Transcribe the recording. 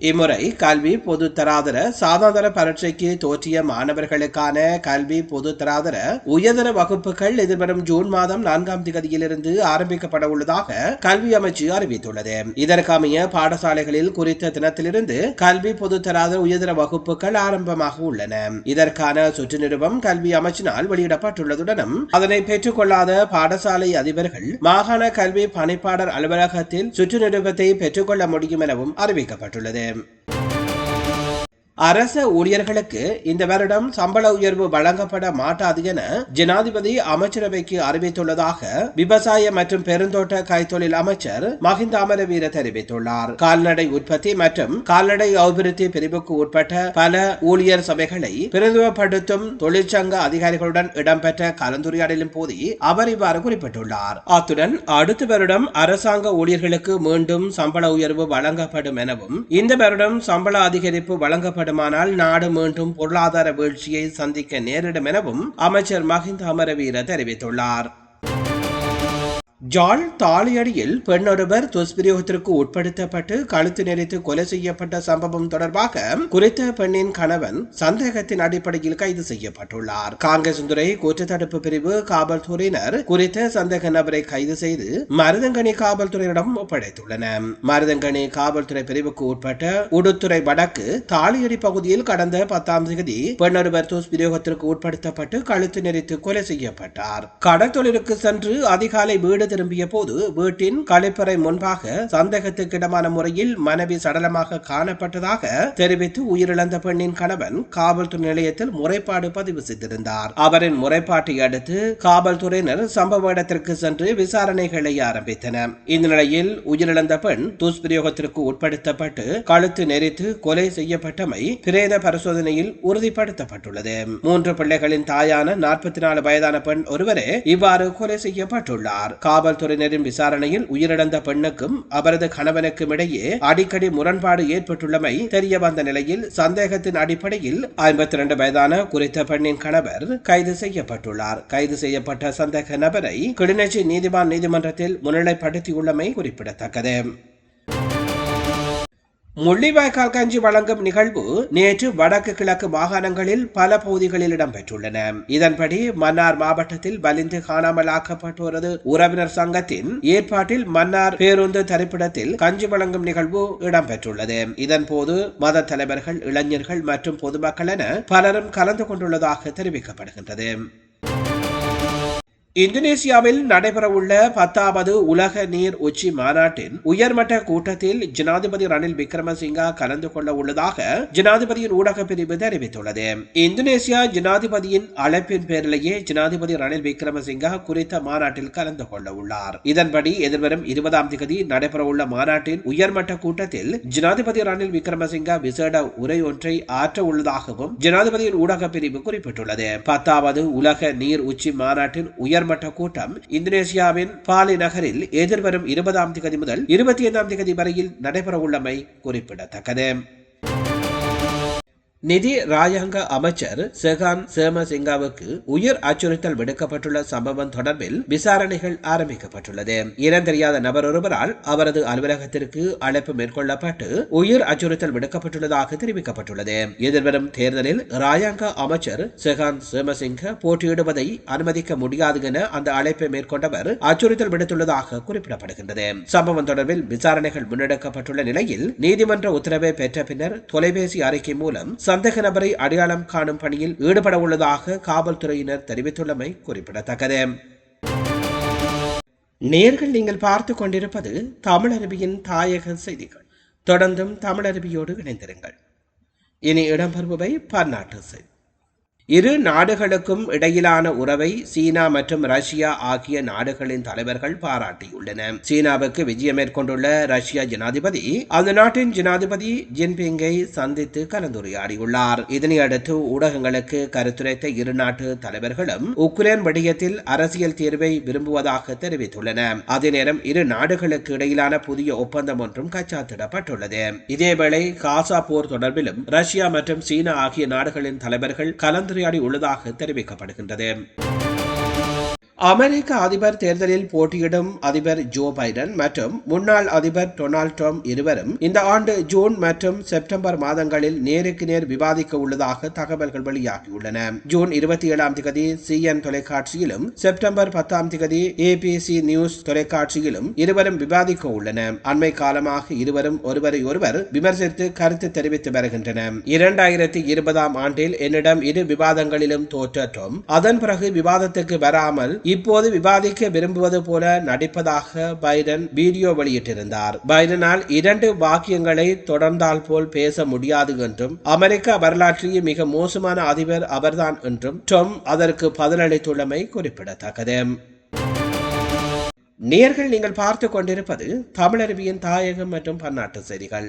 இம்முறை கல்வி பொது தராதர சாதாதர பரீட்சைக்கு தோற்றிய மாணவர்களுக்கான கல்வி பொது தராதர உயர்தர வகுப்புகள் எதிர்வரும் ஜூன் மாதம் நான்காம் திகதியிலிருந்து ஆரம்பிக்கப்பட உள்ளதாக கல்வி அமைச்சு அறிவித்துள்ளது. இதற்கமைய பாடசாலைகளில் குறித்த தினத்திலிருந்து கல்வி பொது தராதர உயர்தர வகுப்புகள் ஆரம்பமாக உள்ளன. இதற்கான சுற்று நிறுவம் கல்வி அமைச்சினால் வெளியிடப்பட்டுள்ளதுடனும் அதனை பெற்றுக்கொள்ளாத பாடசாலை அதிபர்கள் மாகாண கல்வி பணிப்பாளர் அலுவலகத்தில் சுற்று நிறுவத்தை பெற்றுக்கொள்ள முடியும் எனவும் அறிவிக்கப்பட்டுள்ளது. um, அரச ஊழியர்களுக்கு இந்த வருடம் சம்பள உயர்வு வழங்கப்பட மாட்டாது என ஜனாதிபதி அமைச்சரவைக்கு அறிவித்துள்ளதாக விவசாய மற்றும் பெருந்தோட்ட கைத்தொழில் அமைச்சர் மஹிந்த அமரவீர தெரிவித்துள்ளார். கால்நடை உற்பத்தி மற்றும் கால்நடை அபிவிருத்தி பிரிவுக்கு உட்பட்ட பல ஊழியர் சபைகளை பிரதிநிதிப்படுத்தும் தொழிற்சங்க அதிகாரிகளுடன் இடம்பெற்ற கலந்துரையாடலின் போது அவர் இவ்வாறு குறிப்பிட்டுள்ளார். அத்துடன் அடுத்த வருடம் அரசாங்க ஊழியர்களுக்கு மீண்டும் சம்பள உயர்வு வழங்கப்படும் எனவும் இந்த வருடம் சம்பள அதிகரிப்பு வழங்கப்படும் ஏற்படுமானால் நாடு மீண்டும் பொருளாதார வீழ்ச்சியை சந்திக்க நேரிடும் எனவும் அமைச்சர் மஹிந்த அமரவீர தெரிவித்துள்ளார். ஜாழ் தாலியடியில் பெண்ணொருவர் துஷ்பிரயோகத்திற்கு உட்படுத்தப்பட்டு கழுத்து நெறித்து கொலை செய்யப்பட்ட சம்பவம் தொடர்பாக குறித்த பெண்ணின் கணவன் சந்தேகத்தின் அடிப்படையில் கைது செய்யப்பட்டுள்ளார். காங்கேசுந்துறை குற்றத்தடுப்பு பிரிவு காவல்துறையினர் குறித்த சந்தேக நபரை கைது செய்து மருதங்கனி காவல்துறையிடம் ஒப்படைத்துள்ளனர். மருதங்கனி காவல்துறை பிரிவுக்கு உட்பட்ட உடுத்துறை வடக்கு தாலியடி பகுதியில் கடந்த பத்தாம் தேதி பெண்ணொருவர் துஷ்பிரயோகத்திற்கு உட்படுத்தப்பட்டு கழுத்து நெறித்து கொலை செய்யப்பட்டார். கடற்தொழிலுக்கு சென்று அதிகாலை வீடு திரும்பிய போது வீட்டின் கழிப்பறை முன்பாக சந்தேகத்துக்கிடமான முறையில் மனைவி சடலமாக காணப்பட்டதாக தெரிவித்து உயிரிழந்த பெண்ணின் கணவன் காவல்துறை நிலையத்தில் முறைப்பாடு பதிவு செய்திருந்தார். அவரின் முறைப்பாட்டை அடுத்து காவல்துறையினர் சம்பவ இடத்திற்கு சென்று விசாரணைகளை ஆரம்பித்தனர். இந்த நிலையில் உயிரிழந்த பெண் துஷ்பிரயோகத்திற்கு உட்படுத்தப்பட்டு கழுத்து நெறித்து கொலை செய்யப்பட்டமை பிரேத பரிசோதனையில் உறுதிப்படுத்தப்பட்டுள்ளது. மூன்று பிள்ளைகளின் தாயான நாற்பத்தி நாலு வயதான பெண் ஒருவரே இவ்வாறு கொலை செய்யப்பட்டுள்ளார். காவல்துறையினரின் விசாரணையில் உயிரிழந்த பெண்ணுக்கும் அவரது கணவனுக்கும் இடையே அடிக்கடி முரண்பாடு ஏற்பட்டுள்ளமை தெரிய வந்த நிலையில் சந்தேகத்தின் அடிப்படையில் ஐம்பத்தி இரண்டு வயதான குறித்த பெண்ணின் கணவர் கைது செய்யப்பட்டுள்ளார். கைது செய்யப்பட்ட சந்தேக நபரை கிளிநொச்சி நீதிவான் நீதிமன்றத்தில் முன்னிலைப்படுத்தியுள்ளமை குறிப்பிடத்தக்கது. முள்ளிவாய்க்கால் கஞ்சி வழங்கும் நிகழ்வு நேற்று வடக்கு கிழக்கு மாகாணங்களில் பல பகுதிகளில் இடம்பெற்றுள்ளன. இதன்படி மன்னார் மாவட்டத்தில் வலிந்து காணாமல் ஆக்கப்பட்டோரது உறவினர் சங்கத்தின் ஏற்பாட்டில் மன்னார் பேருந்து தரிப்பிடத்தில் கஞ்சி வழங்கும் நிகழ்வு இடம்பெற்றுள்ளது. இதன்போது மத தலைவர்கள் இளைஞர்கள் மற்றும் பொதுமக்கள் என பலரும் கலந்து கொண்டுள்ளதாக தெரிவிக்கப்படுகின்றது. இந்தோனேசியாவில் நடைபெறவுள்ள பத்தாவது உலக நீர் உச்சி மாநாட்டின் உயர்மட்ட கூட்டத்தில் ஜனாதிபதி ரணில் விக்ரமசிங்கா கலந்து கொள்ள உள்ளதாக ஜனாதிபதியின் ஊடக பிரிவு தெரிவித்துள்ளது. இந்தோனேசியா ஜனாதிபதியின் அழைப்பின் பேரிலேயே ஜனாதிபதி ரணில் விக்ரமசிங்கா குறித்த மாநாட்டில் கலந்து கொள்ள உள்ளார். இதன்படி எதிர்வரும் இருபதாம் தேதி நடைபெறவுள்ள மாநாட்டின் உயர்மட்ட கூட்டத்தில் ஜனாதிபதி ரணில் விக்ரமசிங்கா விசேட உரை ஒன்றை ஆற்ற உள்ளதாகவும் ஜனாதிபதியின் ஊடக பிரிவு குறிப்பிட்டுள்ளது. பத்தாவது உலக நீர் உச்சி மாநாட்டின் உயர் நாடாளுமன்ற கூட்டம் இந்தோனேசியாவின் பாலி நகரில் எதிர்வரும் இருபதாம் தேதி முதல் இருபத்தி ஐந்தாம் தேதி வரையில் நடைபெறவுள்ளமை குறிப்பிடத்தக்கது. நிதி ராஜாங்க அமைச்சர் செகான் சேமசிங்காவுக்கு உயிர் அச்சுறுத்தல் விடுக்கப்பட்டுள்ள சம்பவம் தொடர்பில் விசாரணைகள் ஆரம்பிக்கப்பட்டுள்ளது. இனம் தெரியாத நபர் ஒருவரால் அவரது அலுவலகத்திற்கு அழைப்பு மேற்கொள்ளப்பட்டு உயிர் அச்சுறுத்தல் விடுக்கப்பட்டுள்ளதாக தெரிவிக்கப்பட்டுள்ளது. எதிர்வரும் தேர்தலில் ராஜாங்க அமைச்சர் செகான் சேமசிங்க போட்டியிடுவதை அனுமதிக்க முடியாது என அந்த அழைப்பை மேற்கொண்டவர் அச்சுறுத்தல் விடுத்துள்ளதாக குறிப்பிடப்படுகின்றது. சம்பவம் தொடர்பில் விசாரணைகள் முன்னெடுக்கப்பட்டுள்ள நிலையில் நீதிமன்ற உத்தரவை பெற்ற பின்னர் தொலைபேசி அறிக்கை மூலம் சந்தேக நபரை அடையாளம் காணும் பணியில் ஈடுபட உள்ளதாக காவல்துறையினர் தெரிவித்துள்ளமை குறிப்பிடத்தக்கது. நேர்கள் நீங்கள் பார்த்து கொண்டிருப்பது தமிழருவியின் தாயக செய்திகள். தொடர்ந்தும் தமிழருவியோடு இணைந்திருங்கள். இனி இடம்பெறுபவை பன்னாட்டு செய்தி. இரு நாடுகளுக்கும் இடையிலான உறவை சீனா மற்றும் ரஷ்யா ஆகிய நாடுகளின் தலைவர்கள் பாராட்டியுள்ளன சீனாவுக்கு விஜயம் மேற்கொண்டுள்ள ரஷ்யா ஜனாதிபதி அந்த நாட்டின் ஜனாதிபதி ஜின்பிங்கை சந்தித்து கலந்துரையாடியுள்ளார். இதனையடுத்து ஊடகங்களுக்கு கருத்துரைத்த இரு நாட்டு தலைவர்களும் உக்ரைன் விடயத்தில் அரசியல் தீர்வை விரும்புவதாக தெரிவித்துள்ளன அதே நேரம் இரு நாடுகளுக்கு இடையிலான புதிய ஒப்பந்தம் ஒன்றும் கச்சாத்திடப்பட்டுள்ளது. இதேவேளை காசா போர் தொடர்பிலும் ரஷ்யா மற்றும் சீனா ஆகிய நாடுகளின் தலைவர்கள் கலந்து கலந்துரையாடி உள்ளதாக தெரிவிக்கப்படுகின்றது. அமெரிக்க அதிபர் தேர்தலில் போட்டியிடும் அதிபர் ஜோ பைடன் மற்றும் முன்னாள் அதிபர் டொனால்ட் ட்ரம்ப் இருவரும் இந்த ஆண்டு ஜூன் மற்றும் செப்டம்பர் மாதங்களில் நேருக்கு நேர் விவாதிக்க உள்ளதாக தகவல்கள் வெளியாகியுள்ளன. ஜூன் இருபத்தி ஏழாம் திகதி சிஎன் தொலைக்காட்சியிலும் செப்டம்பர் பத்தாம் திகதி ஏபிசி நியூஸ் தொலைக்காட்சியிலும் இருவரும் விவாதிக்க உள்ளன. அண்மை காலமாக இருவரும் ஒருவரை ஒருவர் விமர்சித்து கருத்து தெரிவித்து வருகின்றனர். இரண்டாயிரத்தி இருபதாம் ஆண்டில் என்னிடம் இரு விவாதங்களிலும் தோற்ற ட்ரம்ப் அதன் பிறகு விவாதத்துக்கு வராமல் இப்போது விவாதிக்க விரும்புவது போல நடிப்பதாக பைடன் வீடியோ வெளியிட்டிருந்தார். பைடனால் இரண்டு வாக்கியங்களை தொடர்ந்தால் போல் பேச முடியாது என்றும் அமெரிக்க வரலாற்றில் மிக மோசமான அதிபர் அவர்தான் என்றும் டொம் அதற்கு பதிலளித்துள்ளமை குறிப்பிடத்தக்கது. நேர்கள் நீங்கள் பார்த்து கொண்டிருப்பது தமிழருவியின் தாயகம் மற்றும் பன்னாட்டு செய்திகள்.